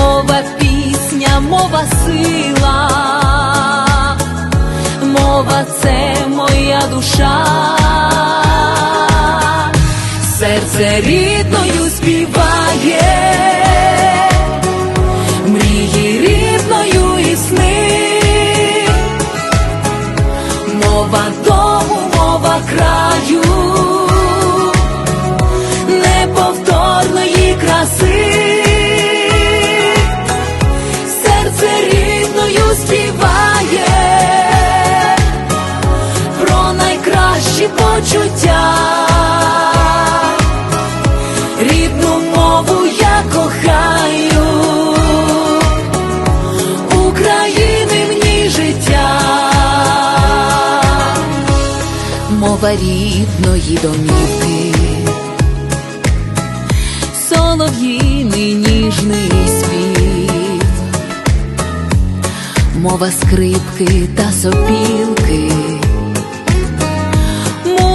Мова пісня, мова сила, мова це моя душа, серце рідною співає, почуття, рідну мову я кохаю, України ній життя, мова рідної домівки. Солов'їний ніжний спів, мова скрипки та сопілки,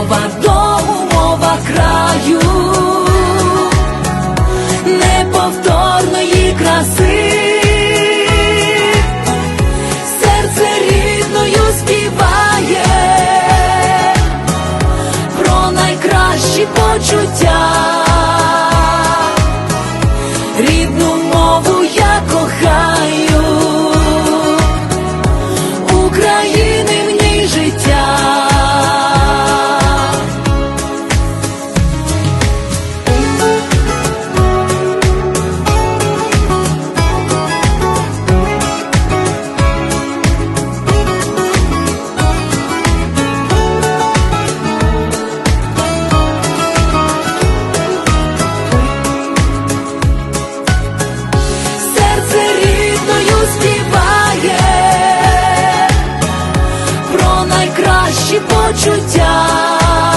мова дому, наші почуття.